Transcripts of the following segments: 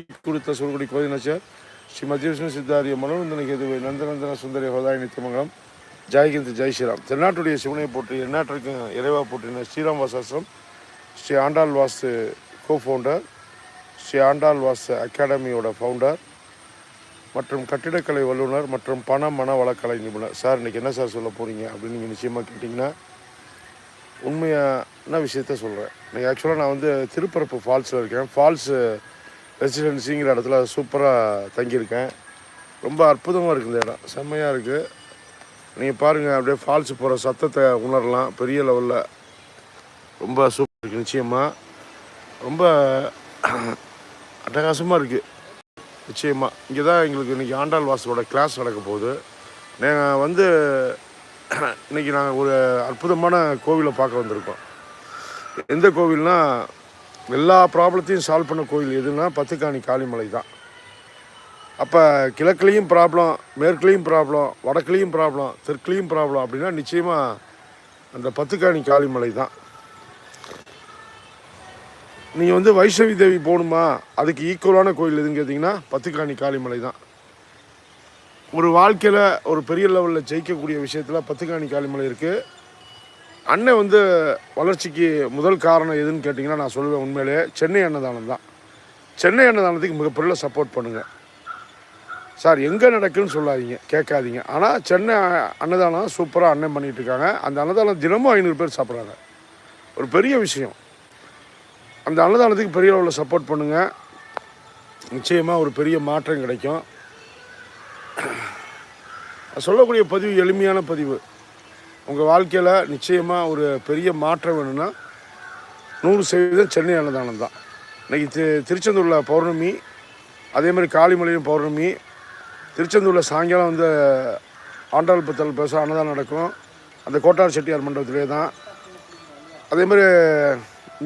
கொடுத்த சுருக்குடி கோதினாச்சார் ஸ்ரீ மத்தியவிஷ்ணு சித்தாரிய மனோநந்தனுக்கு எதுவே நந்தநந்தன சுந்தரி ஹோதாய நித்தியமங்கலம் ஜெயகிந்த் ஜெய் ஸ்ரீராம் தென்னாட்டுடைய சிவனை போற்றி எந்நாட்டிற்கு இறைவா போற்றின ஸ்ரீராம் வாசாசிரம் ஸ்ரீ ஆண்டாள் வாஸ்து கோ ஃபவுண்டர் ஸ்ரீ ஆண்டாள் வாஸ்து அகாடமியோட ஃபவுண்டர் மற்றும் கட்டிடக்கலை வல்லுநர் மற்றும் பண மன வழக்கலை நிபுணர். சார் இன்றைக்கி என்ன சார் சொல்ல போகிறீங்க அப்படின்னு நீங்கள் நிச்சயமாக கேட்டிங்கன்னா உண்மையான விஷயத்த சொல்கிறேன் இன்றைக்கி ஆக்சுவலாக நான் வந்து திருப்பரப்பு ஃபால்ஸில் இருக்கேன். ஃபால்ஸு ரெசிடென்சிங்கிற இடத்துல சூப்பராக தங்கியிருக்கேன். ரொம்ப அற்புதமாக இருக்குது இந்த இடம். செம்மையாக இருக்குது நீங்கள் பாருங்கள் அப்படியே ஃபால்ஸ் போகிற சத்தத்தை உணரலாம். பெரிய லெவலில் ரொம்ப சூப்பர் இருக்குது நிச்சயமாக ரொம்ப அட்டகாசமாக இருக்குது நிச்சயமாக இங்கே தான் எங்களுக்கு இன்றைக்கி ஆண்டாள் வாசலோட கிளாஸ் நடக்க போகுது. நாங்கள் வந்து இன்றைக்கி நாங்கள் ஒரு அற்புதமான கோவிலை பார்க்க வந்திருக்கோம். எந்த கோவில்னா எல்லா ப்ராப்ளத்தையும் சால்வ் பண்ண கோயில் எதுனா பத்துக்காணி காளிமலை தான். அப்போ கிழக்குலேயும் ப்ராப்ளம் மேற்குலேயும் ப்ராப்ளம் வடக்குலேயும் ப்ராப்ளம் தெற்குலேயும் ப்ராப்ளம் அப்படின்னா நிச்சயமாக அந்த பத்துக்காணி காளிமலை தான். நீங்கள் வந்து வைஷ்ணவி தேவி போகணுமா? அதுக்கு ஈக்குவலான கோயில் எதுன்னு கேட்டிங்கன்னா பத்துக்காணி காளிமலை தான். ஒரு வாழ்க்கையில் ஒரு பெரிய லெவலில் ஜெயிக்கக்கூடிய விஷயத்தில் பத்துக்காணி காளிமலை இருக்குது அண்ணன் வந்து வளர்ச்சிக்கு முதல் காரணம் எதுன்னு கேட்டிங்கன்னா நான் சொல்லுவேன் உண்மையிலே சென்னை அன்னதானம் தான். சென்னை அன்னதானத்துக்கு மிகப்பெரிய சப்போர்ட் பண்ணுங்கள் சார் எங்கே நடக்குன்னு சொல்லாதீங்க கேட்காதீங்க. ஆனால் சென்னை அன்னதானம் சூப்பராக அண்ணன் பண்ணிகிட்டு இருக்காங்க அந்த அன்னதானம் தினமும் ஐநூறு பேர் சாப்பிட்றாங்க. ஒரு பெரிய விஷயம். அந்த அன்னதானத்துக்கு பெரிய அளவில் சப்போர்ட் பண்ணுங்கள் நிச்சயமாக ஒரு பெரிய மாற்றம் கிடைக்கும். நான் சொல்லக்கூடிய பதிவு எளிமையான பதிவு. உங்கள் வாழ்க்கையில் நிச்சயமாக ஒரு பெரிய மாற்றம் வேணும்னா நூறு சதவீதம் சென்னை அன்னதானம் தான். இன்றைக்கி தி திருச்செந்தூரில் பௌர்ணமி அதே மாதிரி காளிமலையும் பௌர்ணமி திருச்செந்தூரில் சாயங்காலம் வந்து ஆண்டாள் பத்தல் பேச அன்னதானம் நடக்கும். அந்த கோட்டார் செட்டியார் மண்டபத்திலே தான். அதே மாதிரி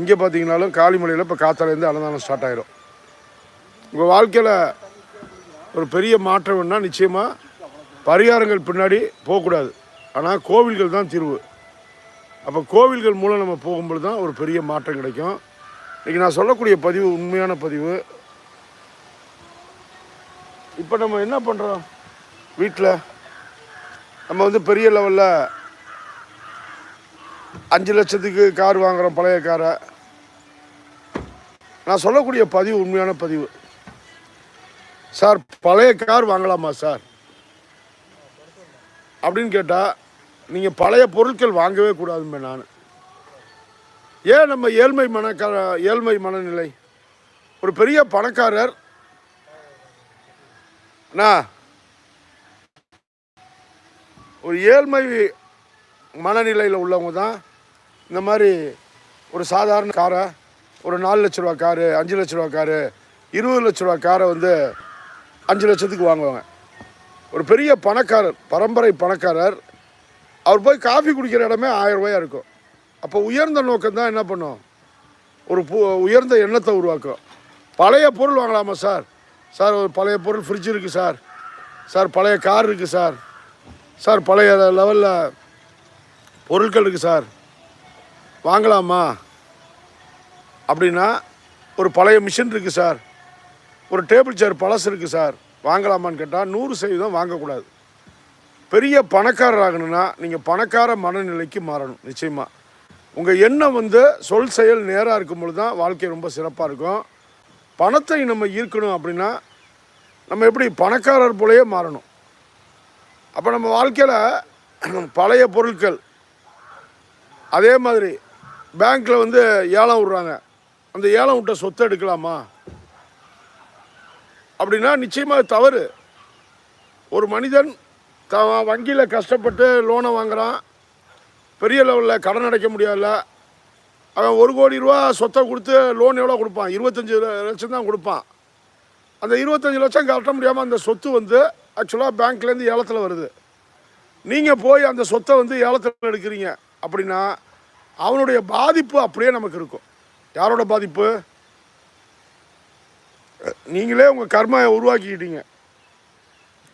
இங்கே பார்த்தீங்கனாலும் காளிமலையில் இப்போ காத்தாலேருந்து அன்னதானம் ஸ்டார்ட் ஆகிரும் உங்கள் வாழ்க்கையில் ஒரு பெரிய மாற்றம் வேணும்னா நிச்சயமாக பரிகாரங்கள் பின்னாடி போகக்கூடாது. ஆனால் கோவில்கள் தான் தீர்வு. அப்போ கோவில்கள் மூலம் நம்ம போகும்பொழுது தான் ஒரு பெரிய மாற்றம் கிடைக்கும். இன்றைக்கி நான் சொல்லக்கூடிய பதிவு உண்மையான பதிவு. இப்போ நம்ம என்ன பண்ணுறோம் வீட்டில் நம்ம வந்து பெரிய லெவலில் அஞ்சு லட்சத்துக்கு கார் வாங்குகிறோம் பழைய காரை. நான் சொல்லக்கூடிய பதிவு உண்மையான பதிவு. சார் பழைய கார் வாங்கலாமா சார்? அப்படின்னு கேட்டால் நீங்கள் பழைய பொருட்கள் வாங்கவே கூடாதுமே நான். ஏன் நம்ம ஏழ்மை மனக்கார ஏழ்மை மனநிலை? ஒரு பெரிய பணக்காரர் அண்ணா ஒரு ஏழ்மை மனநிலையில் உள்ளவங்க தான் இந்த மாதிரி ஒரு சாதாரண காரை ஒரு நாலு லட்ச ரூபா காரு அஞ்சு லட்ச ரூபா காரு இருபது லட்ச ரூபா காரை வந்து அஞ்சு லட்சத்துக்கு வாங்குவாங்க. ஒரு பெரிய பணக்காரர் பரம்பரை பணக்காரர் அவர் போய் காஃபி குடிக்கிற இடமே ஆயிரம் ரூபாயாக இருக்கும். அப்போ உயர்ந்த நோக்கம் தான் என்ன பண்ணும்? ஒரு பு உயர்ந்த எண்ணத்தை உருவாக்கும். பழைய பொருள் வாங்கலாமா சார்? சார் ஒரு பழைய பொருள் ஃப்ரிட்ஜ் இருக்குது சார். சார் பழைய கார் இருக்குது சார். சார் பழைய லெவலில் பொருட்கள் இருக்குது சார். வாங்கலாமா? அப்படின்னா ஒரு பழைய மிஷின் இருக்குது சார். ஒரு டேபிள் சேர் பழசு இருக்குது சார். வாங்கலாமான்னு கேட்டால் நூறு சதவீதம் வாங்கக்கூடாது. பெரிய பணக்காரர் ஆகணும்னா நீங்கள் பணக்கார மனநிலைக்கு மாறணும் நிச்சயமாக உங்கள் எண்ணம் வந்து சொல் செயல் நேராக இருக்கும் பொழுது தான் வாழ்க்கை ரொம்ப சிறப்பாக இருக்கும். பணத்தை நம்ம ஈர்க்கணும் அப்படின்னா நம்ம எப்படி பணக்காரர் போலயே மாறணும். அப்போ நம்ம வாழ்க்கையில் பழைய பொருட்கள் அதே மாதிரி பேங்க்கில் வந்து ஏலம் விட்றாங்க. அந்த ஏலம் விட்ட சொத்தை எடுக்கலாமா? அப்படின்னா நிச்சயமாக தவறு. ஒரு மனிதன் தான் வங்கியில் கஷ்டப்பட்டு லோனை வாங்குறான். பெரிய லெவலில் கடன் அடைக்க முடியல அவன் ஒரு கோடி ரூபா சொத்தை கொடுத்து லோன் எவ்வளோ கொடுப்பான்? இருபத்தஞ்சி லட்சம் தான் கொடுப்பான். அந்த இருபத்தஞ்சி லட்சம் கட்ட முடியாமல் அந்த சொத்து வந்து ஆக்சுவலாக பேங்க்லேருந்து ஏலத்தில் வருது. நீங்கள் போய் அந்த சொத்தை வந்து ஏலத்தில் எடுக்கிறீங்க அப்படின்னா அவனுடைய பாதிப்பு அப்படியே நமக்கு இருக்கும். யாரோட பாதிப்பு? நீங்களே உங்கள் கர்மாவை உருவாக்கிக்கிட்டீங்க.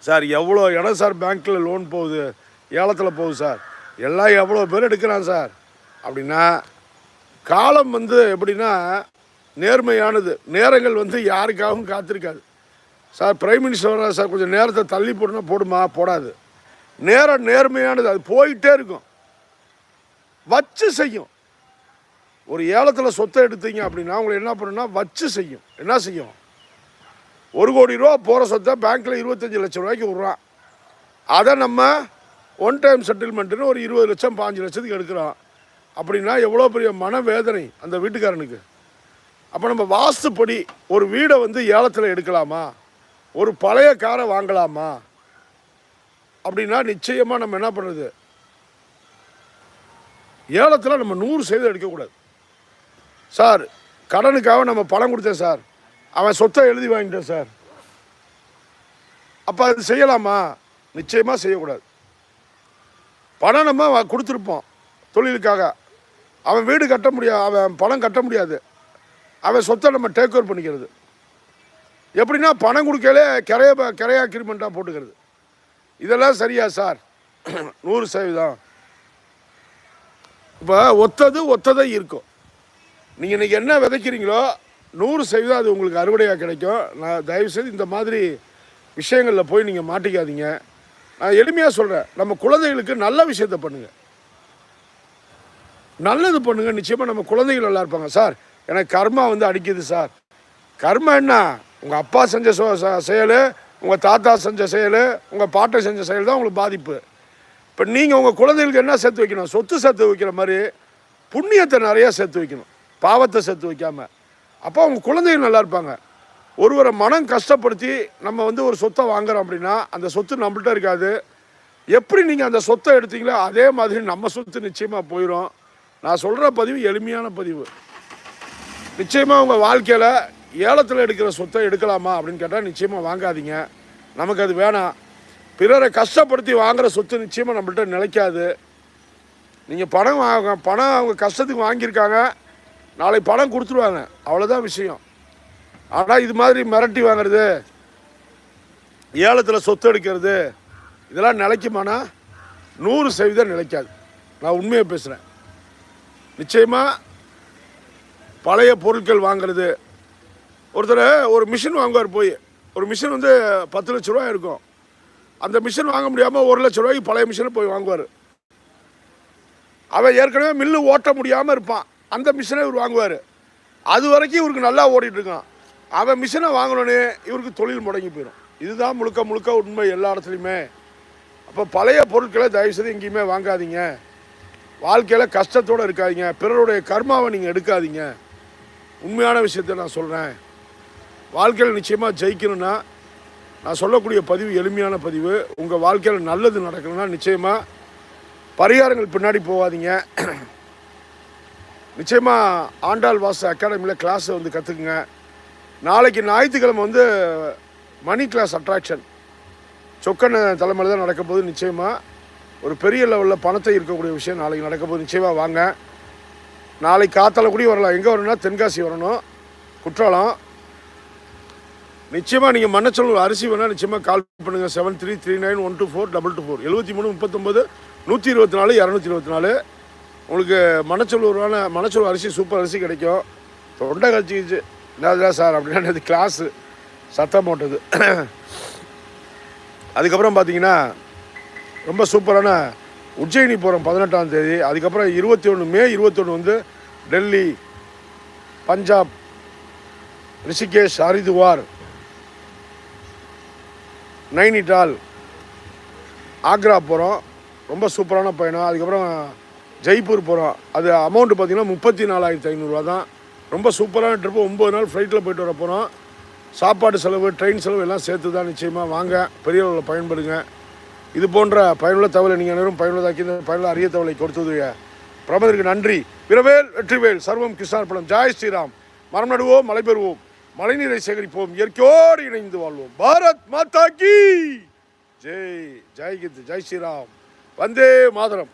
சார் எவ்வளோ இடம் சார் பேங்க்கில் லோன் போகுது? ஏலத்தில் போகுது சார். எல்லாம் எவ்வளோ பேர் எடுக்கிறான் சார்? அப்படின்னா காலம் வந்து எப்படின்னா நேர்மையானது. நேரங்கள் வந்து யாருக்காகவும் காத்திருக்காது. சார் பிரைம் மினிஸ்டர் வர்றாரு சார் கொஞ்சம் நேரத்தை தள்ளி போட்டுனா போடுமா? போடாது. நேரம் நேர்மையானது அது போயிட்டே இருக்கும். வச்சு செய்யும். ஒரு ஏலத்தில் சொத்தை எடுத்தீங்க அப்படின்னா உங்களை என்ன பண்ணுன்னா வச்சு செய்யும். என்ன செய்யும்? ஒரு கோடி ரூபா போகிற சொத்தை பேங்க்கில் இருபத்தஞ்சி லட்சம் ரூபாய்க்கு விட்றான். அதை நம்ம ஒன் டைம் செட்டில்மெண்ட்டுன்னு ஒரு இருபது லட்சம் பாஞ்சு லட்சத்துக்கு எடுக்கிறோம். அப்படின்னா எவ்வளோ பெரிய மனவேதனை அந்த வீட்டுக்காரனுக்கு. அப்போ நம்ம வாஸ்துப்படி ஒரு வீடை வந்து ஏலத்தில் எடுக்கலாமா? ஒரு பழைய காரை வாங்கலாமா? அப்படின்னா நிச்சயமாக நம்ம என்ன பண்ணுறது ஏலத்தில் நம்ம நூறு சதவீதம் எடுக்கக்கூடாது. சார் கடனுக்காக நம்ம பணம் கொடுத்தேன் சார். அவன் சொத்தை எழுதி வாங்கிட்டேன் சார். அப்போ அது செய்யலாமா? நிச்சயமாக செய்யக்கூடாது. பணம் நம்ம அவன் கொடுத்துருப்போம் தொழிலுக்காக. அவன் வீடு கட்ட முடியாது அவன் பணம் கட்ட முடியாது. அவன் சொத்தை நம்ம டேக் ஓவர் பண்ணிக்கிறது. எப்படின்னா பணம் கொடுக்கலே கிரைய கிரைய அக்ரிமெண்ட்டாக போட்டுக்கிறது. இதெல்லாம் சரியா சார்? நூறு சதவீதம். இப்போ ஒத்தது ஒத்ததை இருக்கும். நீங்கள் இன்றைக்கி என்ன விதைக்கிறீங்களோ நூறு சதவீதம் அது உங்களுக்கு அறுவடையாக கிடைக்கும். நான் தயவுசெய்து இந்த மாதிரி விஷயங்களில் போய் நீங்கள் மாட்டிக்காதீங்க. நான் எளிமையாக சொல்கிறேன் நம்ம குழந்தைகளுக்கு நல்ல விஷயத்த பண்ணுங்கள் நல்லது பண்ணுங்கள் நிச்சயமாக நம்ம குழந்தைகள் நல்லா இருப்பாங்க. சார் எனக்கு கர்மா வந்து அடிக்குது சார். கர்மா என்ன? உங்கள் அப்பா செஞ்ச சொ- செயல் உங்கள் தாத்தா செஞ்ச செயல் உங்கள் பாட்டை செஞ்ச செயல் தான் உங்களுக்கு பாதிப்பு. இப்போ நீங்கள் உங்கள் குழந்தைகளுக்கு என்ன சேர்த்து வைக்கணும்? சொத்து சேர்த்து வைக்கிற மாதிரி புண்ணியத்தை நிறையா சேர்த்து வைக்கணும். பாவத்தை சேர்த்து வைக்காமல் அப்போ அவங்க குழந்தைகள் நல்லா இருப்பாங்க. ஒருவரை மனம் கஷ்டப்படுத்தி நம்ம வந்து ஒரு சொத்தை வாங்குறோம் அப்படின்னா அந்த சொத்து நம்மள்கிட்ட இருக்காது. எப்படி நீங்கள் அந்த சொத்தை எடுத்தீங்களோ அதே மாதிரி நம்ம சொத்து நிச்சயமாக போயிடும் நான் சொல்கிற பதிவு எளிமையான பதிவு. நிச்சயமாக உங்கள் வாழ்க்கையில் ஏலத்தில் எடுக்கிற சொத்தை எடுக்கலாமா அப்படின்னு கேட்டால் நிச்சயமாக வாங்காதீங்க. நமக்கு அது வேணாம். பிறரை கஷ்டப்படுத்தி வாங்குகிற சொத்து நிச்சயமாக நம்மள்கிட்ட நிலைக்காது. நீங்கள் பணம் வாங்க பணம் அவங்க கஷ்டத்துக்கு வாங்கியிருக்காங்க. நாளை பணம் கொடுத்துருவாங்க. அவ்வளோதான் விஷயம். ஆனால் இது மாதிரி மிரட்டி வாங்குறது ஏலத்தில் சொத்து எடுக்கிறது இதெல்லாம் நிலைக்குமானா? நூறு சதவீதம் நிலைக்காது. நான் உண்மையை பேசுகிறேன் நிச்சயமாக பழைய பொருட்கள் வாங்குறது ஒருத்தர் ஒரு மிஷின் வாங்குவார் போய். ஒரு மிஷின் வந்து பத்து லட்ச ரூபா இருக்கும். அந்த மிஷின் வாங்க முடியாமல் ஒரு லட்ச ரூபாய்க்கு பழைய மிஷினை போய் வாங்குவார். அவன் ஏற்கனவே மில்லு ஓட்ட முடியாமல் இருப்பான். அந்த மிஷினை இவர் வாங்குவார். அது வரைக்கும் இவருக்கு நல்லா ஓடிட்டுருக்கான் அவன் மிஷினை வாங்கினோன்னே இவருக்கு தொழில் முடங்கி போயிடும் இதுதான் முழுக்க முழுக்க உண்மை எல்லா இடத்துலையுமே. அப்போ பழைய பொருட்களை தயவுசெய்து எங்கேயுமே வாங்காதீங்க. வாழ்க்கையில் கஷ்டத்தோடு இருக்காதீங்க. பிறருடைய கர்மாவை நீங்கள் எடுக்காதீங்க. உண்மையான விஷயத்தை நான் சொல்கிறேன் வாழ்க்கையில் நிச்சயமாக ஜெயிக்கணும்னா நான் சொல்லக்கூடிய பதிவு எளிமையான பதிவு. உங்கள் வாழ்க்கையில் நல்லது நடக்கணும்னா நிச்சயமாக பரிகாரங்கள் பின்னாடி போகாதீங்க. நிச்சயமாக ஆண்டாள் வாச அகாடமியில் கிளாஸை வந்து கற்றுக்குங்க நாளைக்கு ஞாயிற்றுக்கிழமை வந்து மணி கிளாஸ் அட்ராக்ஷன் சொக்கன தலைமையில் தான் நடக்க நிச்சயமாக ஒரு பெரிய லெவலில் பணத்தை இருக்கக்கூடிய விஷயம் நாளைக்கு நடக்க போகுது. நிச்சயமாக வாங்க. நாளைக்கு காத்தால கூடி வரலாம். எங்கே வரணும்னா தென்காசி வரணும். குற்றாலம். நிச்சயமாக நீங்கள் மன்னச்சொல் அரிசி வேணால் நிச்சயமாக கால் பண்ணுங்கள் seven three three nine one two four double two four எழுபத்தி மூணு முப்பத்தொம்பது நூற்றி இருபத்தி நாலு இரநூத்தி இருபத்தி நாலு. உங்களுக்கு மனச்சொல் உருவான அரிசி சூப்பர் அரிசி கிடைக்கும். தொண்டை கழிச்சிக்கிச்சு என்னதுதான் சார் அப்படின்னா அது கிளாஸு சத்தம் போட்டது. அதுக்கப்புறம் பார்த்தீங்கன்னா ரொம்ப சூப்பரான உஜ்ஜயினி போகிறோம் பதினெட்டாம் தேதி. அதுக்கப்புறம் இருபத்தி ஒன்று மே இருபத்தொன்று வந்து டெல்லி பஞ்சாப் ரிஷிகேஷ் ஹரிதுவார் நைனிடால் ஆக்ரா போகிறோம் ரொம்ப சூப்பரான பயணம். அதுக்கப்புறம் ஜெய்ப்பூர் போகிறோம் அது அமௌண்ட்டு பார்த்தீங்கன்னா முப்பத்தி நாலாயிரத்தி ஐநூறுரூவா தான். ரொம்ப சூப்பரான ட்ரிப்பு ஒம்பது நாள் ஃப்ளைட்டில் போயிட்டு வர போகிறோம் சாப்பாடு செலவு ட்ரெயின் செலவு எல்லாம் சேர்த்து தான் நிச்சயமாக வாங்க. பெரிய அளவில் பயன்படுங்க. இது போன்ற பயனுள்ள தகவலை நீங்கள் அனைவரும் பயனுள்ளதாக்கி இந்த பயனுள்ள அரிய தகவலை கொடுத்தது பிரபதற்கு நன்றி. விரவேல் வெற்றிவேல் சர்வம் கிருஷ்ணார்பணம் ஜாய் ஸ்ரீராம். மரம் நடுவோம் மழை பெறுவோம். மழைநீரை சேகரிப்போம். இயற்கையோடு இணைந்து வாழ்வோம். பாரத் மாதா கி! ஜெய் ஜெய் கித் ஜெய் ஸ்ரீராம். வந்தே மாதரம்.